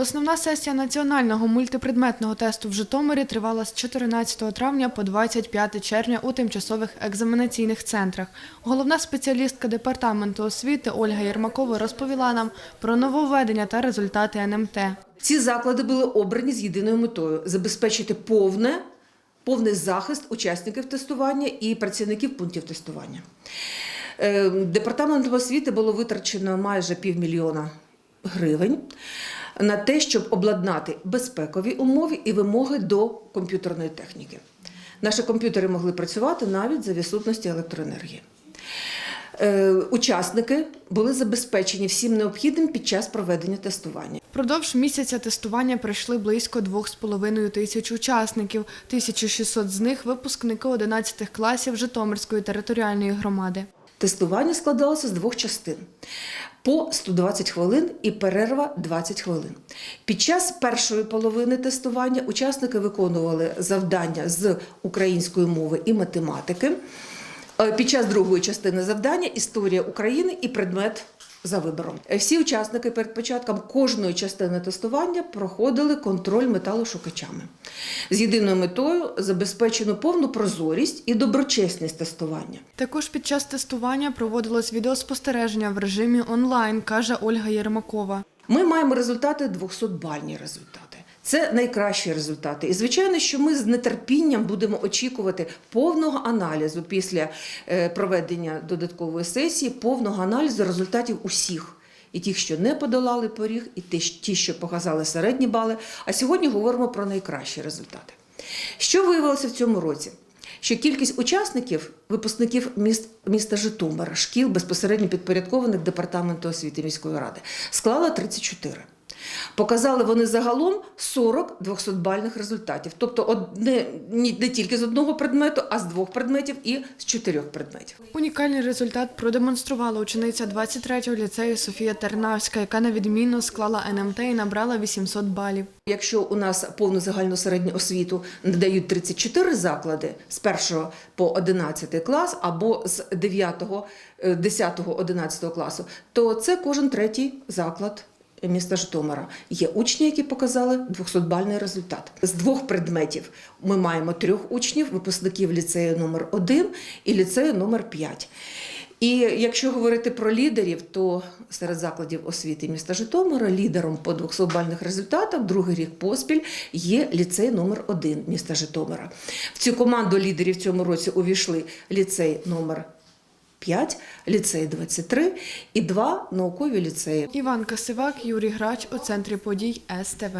Основна сесія національного мультипредметного тесту в Житомирі тривала з 14 травня по 25 червня у тимчасових екзаменаційних центрах. Головна спеціалістка департаменту освіти Ольга Єрмакова розповіла нам про нововведення та результати НМТ. Ці заклади були обрані з єдиною метою забезпечити повне, повний захист учасників тестування і працівників пунктів тестування. Е, Департаментом освіти було витрачено майже півмільйона гривень на те, щоб обладнати безпекові умови і вимоги до комп'ютерної техніки. Наші комп'ютери могли працювати навіть за відсутності електроенергії. Е, Учасники були забезпечені всім необхідним під час проведення тестування. Впродовж місяця тестування пройшли близько 2,5 тисяч учасників. 1600 з них – випускники 11 класів Житомирської територіальної громади. Тестування складалося з двох частин. По 120 хвилин і перерва 20 хвилин. Під час першої половини тестування учасники виконували завдання з української мови і математики. Е, Під час другої частини завдання історія України і предмет за вибором. Всі учасники перед початком кожної частини тестування проходили контроль металошукачами з єдиною метою забезпечено повну прозорість і доброчесність тестування. Також під час тестування проводилось відеоспостереження в режимі онлайн, каже Ольга Єрмакова. Ми маємо результати 200-бальні результати. Це найкращі результати. І звичайно, що ми з нетерпінням будемо очікувати повного аналізу після е, проведення додаткової сесії, повного аналізу результатів усіх. І тих, що не подолали поріг, і ті, ті, що показали середні бали. А сьогодні говоримо про найкращі результати. Що виявилося в цьому році? Що кількість учасників, випускників міст, міста Житомира, шкіл безпосередньо підпорядкованих департаменту освіти міської ради, склала 34. Показали вони загалом 40 200-бальних результатів. Тобто одне, не тільки з одного предмету, а з двох предметів і з чотирьох предметів. Унікальний результат продемонструвала учениця 23-го ліцею Софія Тернавська, яка на відмінно склала НМТ і набрала 800 балів. Якщо у нас повну загальну середню освіту надають 34 заклади з 1 по 11 клас або з 9, 10, 11 класу, то це кожен третій заклад міста Житомира. Є учні, які показали 200-бальний результат. З двох предметів ми маємо трьох учнів, випускників ліцею номер 1 і ліцею номер 5. І якщо говорити про лідерів, то серед закладів освіти міста Житомира лідером по 200-бальних результатах другий рік поспіль є ліцей номер 1 міста Житомира. В цю команду лідерів в цьому році увійшли ліцей номер 5, ліцей 23 і два наукові ліцеї. Іван Касивак, Юрій Грач у центрі подій СТВ.